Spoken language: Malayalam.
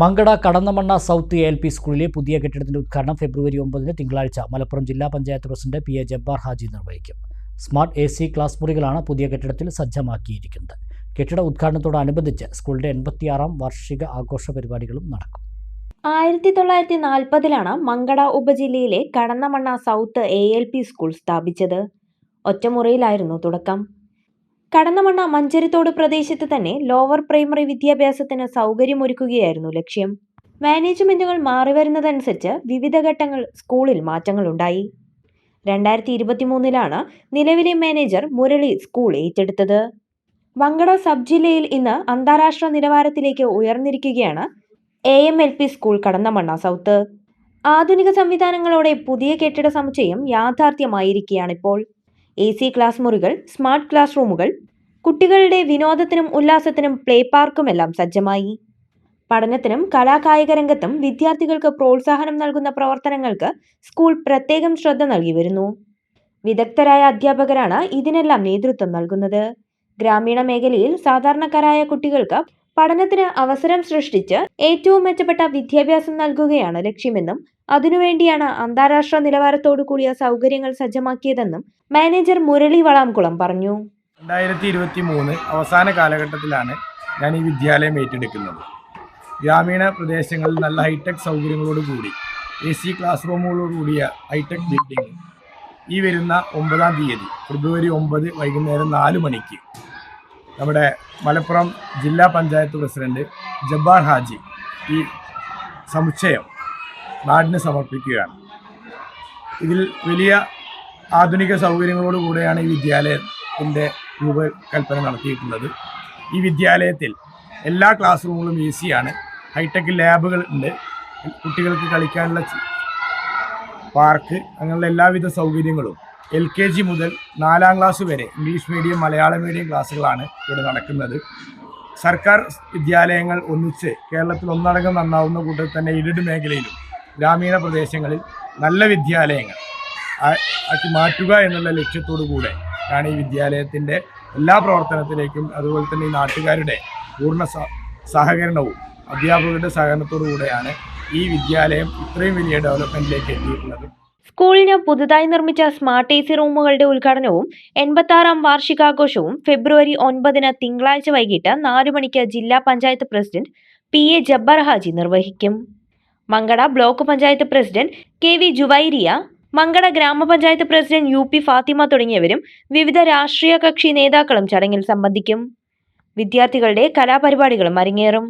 Mankada Kadannamanna south L P സ്കൂളിലെ പുതിയ കെട്ടിടത്തിന്റെ ഉദ്ഘാടനം ഫെബ്രുവരി ഒമ്പതിന് തിങ്കളാഴ്ച മലപ്പുറം ജില്ലാ panchayat president P A Jabbar Haji നിർവഹിക്കും. സ്മാർട്ട് എ സി ക്ലാസ് മുറികളാണ് പുതിയ കെട്ടിടത്തിൽ സജ്ജമാക്കിയിരിക്കുന്നത്. കെട്ടിട ഉദ്ഘാടനത്തോടനുബന്ധിച്ച് സ്കൂളിന്റെ എൺപത്തിയാറാം വാർഷിക ആഘോഷ പരിപാടികളും നടക്കും. ആയിരത്തി തൊള്ളായിരത്തി നാൽപ്പതിലാണ് Mankada ഉപജില്ലയിലെ Kadannamanna south A L P school സ്ഥാപിച്ചത്. ഒറ്റമുറിയിലായിരുന്നു തുടക്കം. കടന്നമണ്ണ മഞ്ചരിത്തോട് പ്രദേശത്ത് തന്നെ ലോവർ പ്രൈമറി വിദ്യാഭ്യാസത്തിന് സൗകര്യമൊരുക്കുകയായിരുന്നു ലക്ഷ്യം. മാനേജ്മെന്റുകൾ മാറിവരുന്നതനുസരിച്ച് വിവിധ ഘട്ടങ്ങൾ സ്കൂളിൽ മാറ്റങ്ങളുണ്ടായി. രണ്ടായിരത്തി ഇരുപത്തിമൂന്നിലാണ് നിലവിലെ മാനേജർ മുരളി സ്കൂൾ ഏറ്റെടുത്തത്. വങ്കട സബ് ജില്ലയിൽ ഇന്ന് അന്താരാഷ്ട്ര നിലവാരത്തിലേക്ക് ഉയർന്നിരിക്കുകയാണ് A M L P school Kadannamanna south. ആധുനിക സംവിധാനങ്ങളോടെ പുതിയ കെട്ടിട സമുച്ചയം യാഥാർത്ഥ്യമായിരിക്കുകയാണിപ്പോൾ. എ സി ക്ലാസ് മുറികൾ സ്മാർട്ട് ക്ലാസ് റൂമുകൾ കുട്ടികളുടെ വിനോദത്തിനും ഉല്ലാസത്തിനും പ്ലേ പാർക്കുമെല്ലാം സജ്ജമായി. പഠനത്തിനും കലാകായിക രംഗത്തും വിദ്യാർത്ഥികൾക്ക് പ്രോത്സാഹനം നൽകുന്ന പ്രവർത്തനങ്ങൾക്ക് സ്കൂൾ പ്രത്യേകം ശ്രദ്ധ നൽകി വരുന്നു. വിദഗ്ധരായ അധ്യാപകരാണ് ഇതിനെല്ലാം നേതൃത്വം നൽകുന്നത്. ഗ്രാമീണ മേഖലയിൽ സാധാരണക്കാരായ കുട്ടികൾക്ക് പഠനത്തിന് അവസരം സൃഷ്ടിച്ച് ഏറ്റവും മെച്ചപ്പെട്ട വിദ്യാഭ്യാസം നൽകുകയാണ് ലക്ഷ്യമെന്നും അതിനുവേണ്ടിയാണ് അന്താരാഷ്ട്ര നിലവാരത്തോടു കൂടിയ സൗകര്യങ്ങൾ സജ്ജമാക്കിയതെന്നും മാനേജർ മുരളി വളാംകുളം പറഞ്ഞു. രണ്ടായിരത്തി ഇരുപത്തി മൂന്ന് അവസാന കാലഘട്ടത്തിലാണ് ഞാൻ ഈ വിദ്യാലയം ഏറ്റെടുക്കുന്നത്. ഗ്രാമീണ പ്രദേശങ്ങളിൽ നല്ല ഹൈടെക് സൗകര്യങ്ങളോടുകൂടി എ സി ക്ലാസ് റൂമുകളോടുകൂടിയ ഹൈടെക് ബിൽഡിംഗ്. ഈ വരുന്ന ഒമ്പതാം തീയതി ഫെബ്രുവരി ഒമ്പത് വൈകുന്നേരം നാല് മണിക്ക് നമ്മുടെ മലപ്പുറം ജില്ലാ പഞ്ചായത്ത് പ്രസിഡന്റ് ജബ്ബാർ ഹാജി ഈ സമുച്ചയം നാടിന് സമർപ്പിക്കുകയാണ്. ഇതിൽ വലിയ ആധുനിക സൗകര്യങ്ങളോടുകൂടെയാണ് ഈ വിദ്യാലയത്തിന്റെ രൂപകൽപ്പന നടത്തിയിട്ടുള്ളത്. ഈ വിദ്യാലയത്തിൽ എല്ലാ ക്ലാസ് റൂമുകളും എ സിയാണ് ഹൈടെക് ലാബുകൾ ഉണ്ട്. കുട്ടികൾക്ക് കളിക്കാനുള്ള പാർക്ക് അങ്ങനെയുള്ള എല്ലാവിധ സൗകര്യങ്ങളും എൽ കെ ജി മുതൽ നാലാം ക്ലാസ് വരെ ഇംഗ്ലീഷ് മീഡിയം മലയാളം മീഡിയം ക്ലാസ്സുകളാണ് ഇവിടെ നടക്കുന്നത്. സർക്കാർ വിദ്യാലയങ്ങൾ ഒന്നിച്ച് കേരളത്തിൽ ഒന്നടങ്കം നന്നാവുന്ന കൂട്ടത്തിൽ തന്നെ ഇരുട് മേഖലയിലും ഗ്രാമീണ പ്രദേശങ്ങളിൽ നല്ല വിദ്യാലയങ്ങൾ ആക്കി മാറ്റുക എന്നുള്ള ലക്ഷ്യത്തോടു കൂടെ ആണ് ഈ വിദ്യാലയത്തിന്റെ എല്ലാ പ്രവർത്തനത്തിലേക്കും അതുപോലെ തന്നെ ഈ നാട്ടുകാരുടെ പൂർണ സഹകരണവും അധ്യാപകരുടെ സഹകരണത്തോടു കൂടെയാണ് ഈ വിദ്യാലയം ഇത്രയും വലിയ ഡെവലപ്മെന്റിലേക്ക് എത്തിയിട്ടുള്ളത്. സ്കൂളിന് പുതുതായി നിർമ്മിച്ച സ്മാർട്ട് എ സി റൂമുകളുടെ ഉദ്ഘാടനവും എൺപത്താറാം വാർഷികാഘോഷവും ഫെബ്രുവരി ഒൻപതിന് തിങ്കളാഴ്ച വൈകിട്ട് നാലു മണിക്ക് ജില്ലാ panchayat president P A Jabbar Haji നിർവഹിക്കും. Mankada block panchayat president K V Juvairiya Mankada ഗ്രാമപഞ്ചായത്ത് പ്രസിഡന്റ് യു പി ഫാത്തിമ തുടങ്ങിയവരും വിവിധ രാഷ്ട്രീയ കക്ഷി നേതാക്കളും ചടങ്ങിൽ സംബന്ധിക്കും. വിദ്യാർത്ഥികളുടെ കലാപരിപാടികളും അരങ്ങേറും.